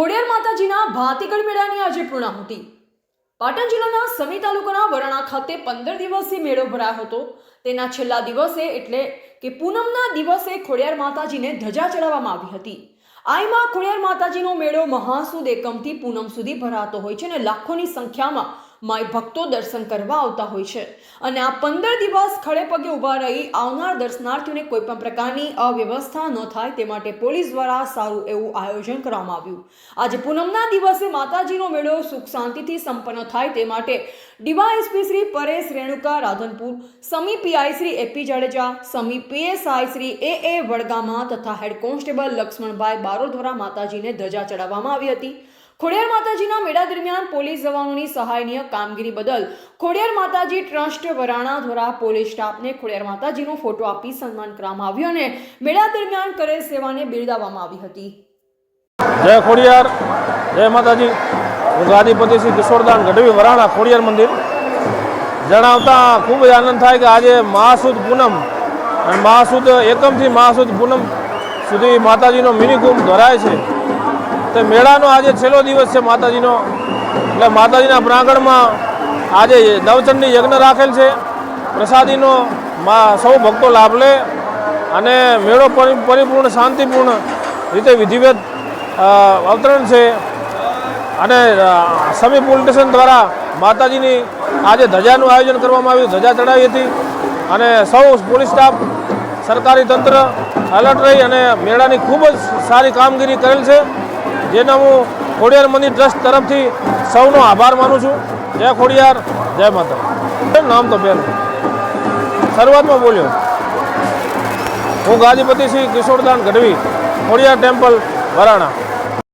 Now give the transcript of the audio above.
ખોડિયાર માતાજીના ભાતીગળ મેળાની આજે પૂર્ણાહુતિ. પાટણ જિલ્લાના સમી તાલુકાના વરાણા ખાતે પંદર દિવસથી મેળો ભરાયો હતો. તેના છેલ્લા દિવસે એટલે કે પૂનમના દિવસે ખોડિયાર માતાજીને ધજા ચડાવવામાં આવી હતી. આઈમાં ખોડિયાર માતાજીનો મેળો મહાસુદ એકમથી પૂનમ સુધી ભરાતો હોય છે અને લાખોની સંખ્યામાં માય ભક્તો દર્શન કરવા આવતા હોય છે. અને આ પંદર દિવસ ખડે પગે ઊભા રહી આવનાર દર્શનાર્થીઓને કોઈ પણ પ્રકારની અવ્યવસ્થા ન થાય તે માટે પોલીસ દ્વારા સારું એવું આયોજન કરવામાં આવ્યું. આજે પૂનમના દિવસે માતાજીનો મેળો સુખ શાંતિથી સંપન્ન થાય તે માટે DySP Shri Paresh Renuka, Radhanpur, Sami PI Shri AP Jadeja, Sami PSI Shri A A Vadgama તથા હેડ કોન્સ્ટેબલ લક્ષ્મણભાઈ બારોલ દ્વારા માતાજીને ધજા ચડાવવામાં આવી હતી. ખોડિયાર માતાજીના મેળા દરમિયાન પોલીસ જવાનોની સહાયનીય કામગીરી બદલ ખોડિયાર માતાજી ટ્રસ્ટ વરાણા દ્વારા પોલીસ સ્ટાફને ખોડિયાર માતાજીનો ફોટો આપી સન્માન કરવામાં આવ્યું અને મેળા દરમિયાન કરેલ સેવાને બિરદાવવામાં આવી હતી. જય ખોડિયાર, જય માતાજી. ગાદીપતિ શ્રી કિશોરદાન ગઢવી વરાણા ખોડિયાર મંદિર. જણાવતા ખૂબ જ આનંદ થાય કે આજે મહાસુદ પૂનમ અને મહાસુદ એકમથી મહાસુદ પૂનમ સુધી માતાજીનો મિની ધરાય છે. તે મેળાનો આજે છેલ્લો દિવસ છે માતાજીનો. એટલે માતાજીના પ્રાંગણમાં આજે નવચંડી યજ્ઞ રાખેલ છે. પ્રસાદીનો મા સૌ ભક્તો લાભ લે અને મેળો પરિ- પરિપૂર્ણ, શાંતિપૂર્ણ રીતે વિધિવેદ અવતરણ છે. અને સમી પોલીસ દ્વારા માતાજીની આજે ધજાનું આયોજન કરવામાં આવ્યું. ધજા ચડાવી હતી અને સૌ પોલીસ સ્ટાફ, સરકારી તંત્ર એલર્ટ રહી અને મેળાની ખૂબ જ સારી કામગીરી કરેલ છે. જેનો હું ખોડિયાર મંદિર ટ્રસ્ટ તરફથી સૌનો આભાર માનું છું. જય ખોડિયાર, જય માતા નામ તો પહેલું શરૂઆતમાં બોલ્યો. હું ગાદીપતિ શ્રી કિશોરદાન ગઢવી, ખોડિયાર ટેમ્પલ, વરાણા.